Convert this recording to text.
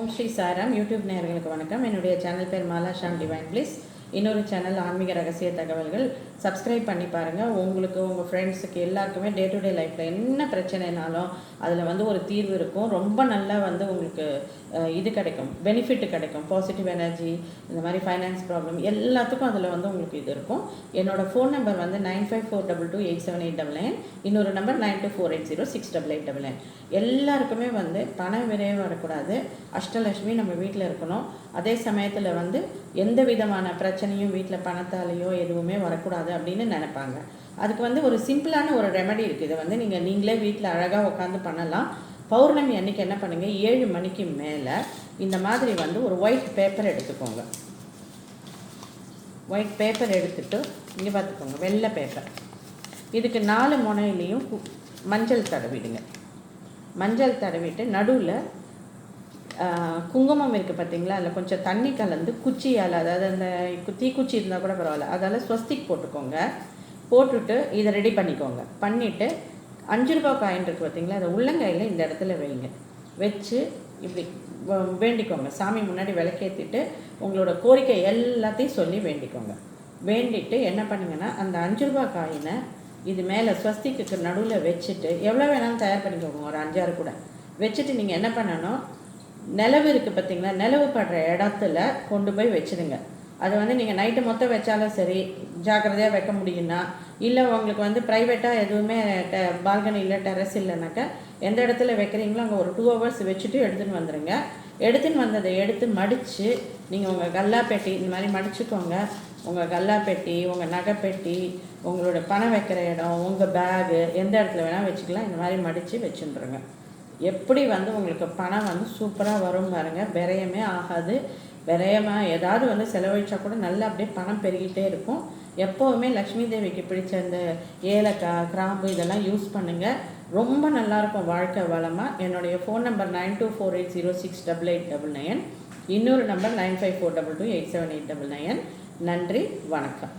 ஓம் ஸ்ரீ சாரம் யூடியூப் நேயர்களுக்கு வணக்கம். என்னுடைய சேனல் பேர் மாலா ஷாம் டிவைன் பிளீஸ். இன்னொரு சேனல் ஆன்மீக ரகசிய தகவல்கள். சப்ஸ்கிரைப் பண்ணி பாருங்கள் உங்களுக்கு உங்கள் ஃப்ரெண்ட்ஸுக்கு எல்லாருக்குமே டே டு டே லைஃப்பில் என்ன பிரச்சனைனாலும் அதில் வந்து ஒரு தீர்வு இருக்கும். ரொம்ப நல்லா வந்து உங்களுக்கு இது கிடைக்கும். பெனிஃபிட் கிடைக்கும். பாசிட்டிவ் எனர்ஜி இந்த மாதிரி ஃபைனான்ஸ் ப்ராப்ளம் எல்லாத்துக்கும் அதில் வந்து உங்களுக்கு இது இருக்கும். என்னோடய ஃபோன் நம்பர் வந்து nine five four double two eight seven eight double nine இன்னொரு number nine two four eight zero six double eight double nine எல்லாருக்குமே வந்து பண விரைவு வரக்கூடாது. அஷ்டலட்சுமி நம்ம வீட்டில் இருக்கணும். அதே சமயத்தில் வந்து எந்த விதமான பிரச்சனையும் வீட்டில் பணத்தாலேயோ எதுவுமே வரக்கூடாது. அப்படின்னு நினைப்பாங்க. அதுக்கு வந்து ஒரு சிம்பிளான ஒரு ரெமடி இருக்குது இதை வந்து நீங்கள் நீங்களே வீட்டில் அழகாக உட்காந்து பண்ணலாம். பௌர்ணமி அன்னைக்கு என்ன பண்ணுங்கள் ஏழு மணிக்கு மேலே இந்த மாதிரி வந்து ஒரு ஒயிட் பேப்பர் எடுத்துக்கோங்க. ஒயிட் பேப்பர் எடுத்துட்டு இங்கே பார்த்துக்கோங்க வெள்ளை பேப்பர் இதுக்கு நாலு முனையிலையும் மஞ்சள் தடவிடுங்க. மஞ்சள் தடவிட்டு நடுவில் குங்குமம் இருக்குது பார்த்தீங்களா? அதில் கொஞ்சம் தண்ணி கலந்து குச்சியால் அதாவது அந்த தீக்குச்சி இருந்தால் கூட பரவாயில்ல. அதால் ஸ்வஸ்திக் போட்டுக்கோங்க. போட்டுட்டு இதை ரெடி பண்ணிக்கோங்க. பண்ணிவிட்டு அஞ்சு ரூபாய் காயின் இருக்குது பார்த்தீங்களா? அதை உள்ளங்கையில் இந்த இடத்துல வைங்க. வச்சு இப்படி வேண்டிக்கோங்க. சாமி முன்னாடி விளக்கேற்றிட்டு உங்களோட கோரிக்கை எல்லாத்தையும் சொல்லி வேண்டிக்கோங்க. வேண்டிட்டு என்ன பண்ணுங்கன்னா அந்த அஞ்சு ரூபாய் காயினை இது மேலே ஸ்வஸ்திக்கு நடுவில் வச்சுட்டு எவ்வளோ வேணாலும் தயார் பண்ணிக்கோங்க. ஒரு அஞ்சாறு கூட. வச்சுட்டு நீங்கள் என்ன பண்ணணும்? நிலவு இருக்குது பார்த்தீங்களா நிலவு படுற இடத்துல கொண்டு போய் வச்சிடுங்க. அது வந்து நீங்கள் நைட்டு மொத்தம் வச்சாலும் சரி ஜாக்கிரதையாக வைக்க முடியும்னா இல்லை உங்களுக்கு வந்து ப்ரைவேட்டாக எதுவுமே பால்கனி இல்லை டெரஸ் இல்லைனாக்கா எந்த இடத்துல வைக்கிறீங்களோ அங்கே ஒரு டூ ஹவர்ஸ் வச்சுட்டு எடுத்துன்னு வந்துடுங்க எடுத்துன்னு வந்ததை எடுத்து மடித்து நீங்கள் உங்கள் கல்லா பெட்டி இந்த மாதிரி மடிச்சுக்கோங்க. உங்கள் கல்லா பெட்டி உங்கள் நகை பெட்டி உங்களோட பணம் வைக்கிற இடம் உங்கள் பேகு எந்த இடத்துல வேணால் வச்சுக்கலாம். இந்த மாதிரி மடித்து வச்சுட்டுருங்க எப்படி வந்து உங்களுக்கு பணம் வந்து சூப்பராக வரும் பாருங்க. விரயமே ஆகாது. விரயமாக ஏதாவது வந்து செலவழிச்சா கூட நல்லா அப்படியே பணம் பெருகிட்டே இருக்கும். எப்போவுமே லக்ஷ்மி தேவிக்கு பிடிச்ச இந்த ஏலக்காய் கிராம்பு இதெல்லாம் யூஸ் பண்ணுங்கள் ரொம்ப நல்லாயிருக்கும் வாழ்க்கை வளமாக என்னுடைய phone number nine two four eight zero six double eight double nine. இன்னொரு number nine five four double two eight seven eight double nine. நன்றி வணக்கம்.